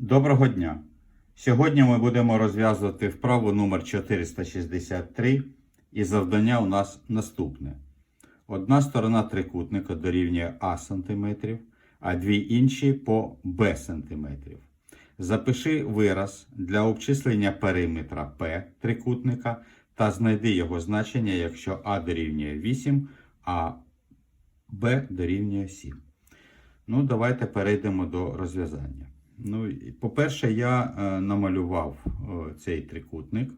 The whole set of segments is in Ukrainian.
Доброго дня! Сьогодні ми будемо розв'язувати вправу номер 463 і завдання у нас наступне. Одна сторона трикутника дорівнює А см, а дві інші по Б см. Запиши вираз для обчислення периметра П трикутника та знайди його значення, якщо А дорівнює 8, а Б дорівнює 7. Ну, давайте перейдемо до розв'язання. Ну, по-перше, я е, намалював е, цей трикутник,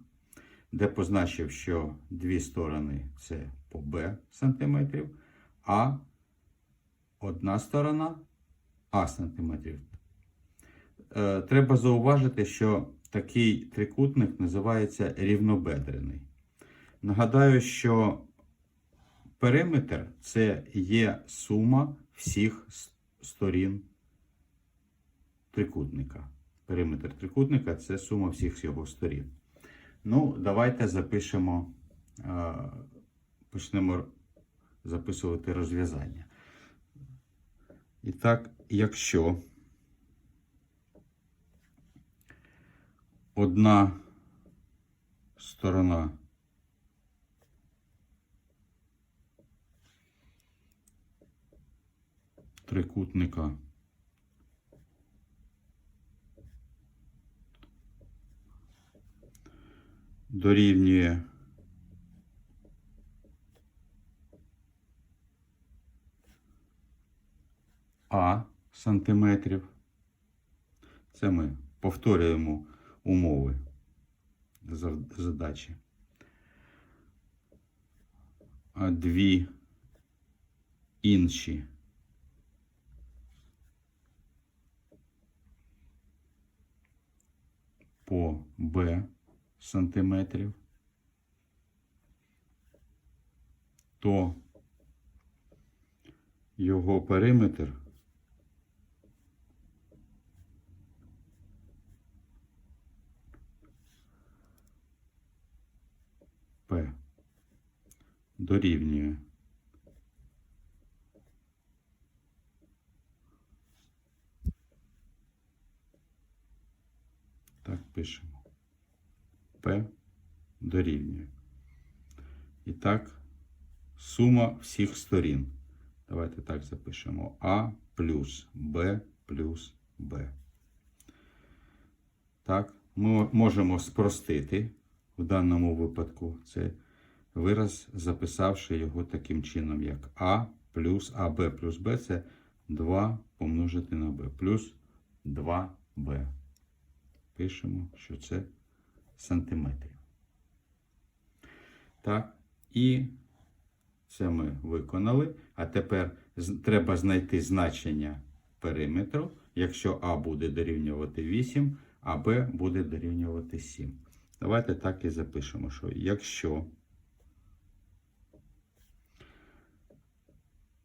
де позначив, що дві сторони це по b сантиметрів, а одна сторона А сантиметрів. Е, треба зауважити, що такий трикутник називається рівнобедрений. Нагадаю, що периметр це є сума всіх сторін трикутника. Периметр трикутника це сума всіх його сторін. Ну, давайте запишемо, е, почнемо записувати розв'язання. І так, якщо одна сторона трикутника дорівнює А сантиметрів. Це ми повторюємо умови задачі. А дві інші по Б сантиметрів, то його периметр П дорівнює Так пишемо. П дорівнює. І так, сума всіх сторін. Давайте так запишемо. А плюс Б плюс Б. Так, ми можемо спростити в даному випадку це вираз, записавши його таким чином, як А плюс АБ плюс Б це 2 помножити на Б плюс 2Б. Пишемо, що це сантиметрів. Так, і це ми виконали. А тепер треба знайти значення периметру, якщо А буде дорівнювати 8, а Б буде дорівнювати 7. Давайте так і запишемо, що якщо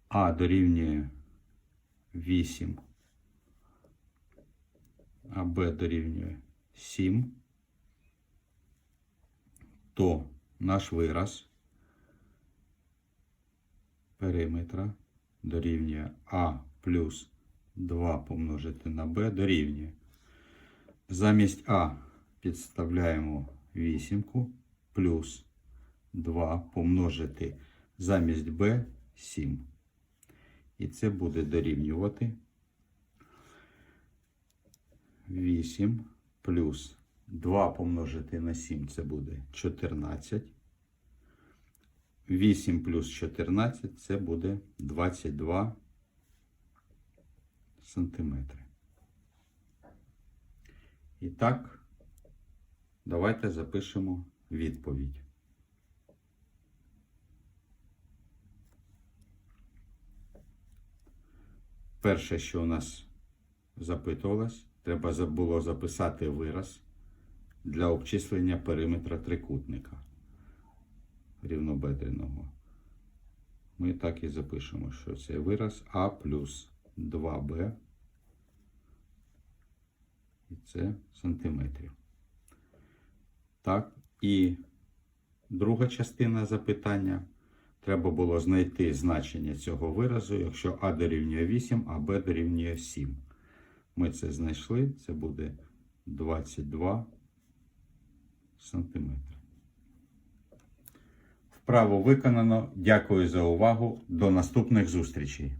А дорівнює 8, а Б дорівнює 7, то наш вираз периметра дорівнює А плюс 2 помножити на Б дорівнює. Замість А підставляємо вісімку плюс 2 помножити замість Б 7. І це буде дорівнювати 8 плюс 2 помножити на 7 це буде 14. 8 плюс 14 це буде 22 сантиметри. І так, давайте запишемо відповідь. Перше, що у нас запитувалось, треба було записати вираз для обчислення периметра трикутника рівнобедреного. Ми так і запишемо, що це вираз А плюс 2Б. І це сантиметрів. Так, і друга частина запитання. Треба було знайти значення цього виразу, якщо А дорівнює 8, а Б дорівнює 7. Ми це знайшли. Це буде 22 сантиметри. Вправо виконано. Дякую за увагу. До наступних зустрічей.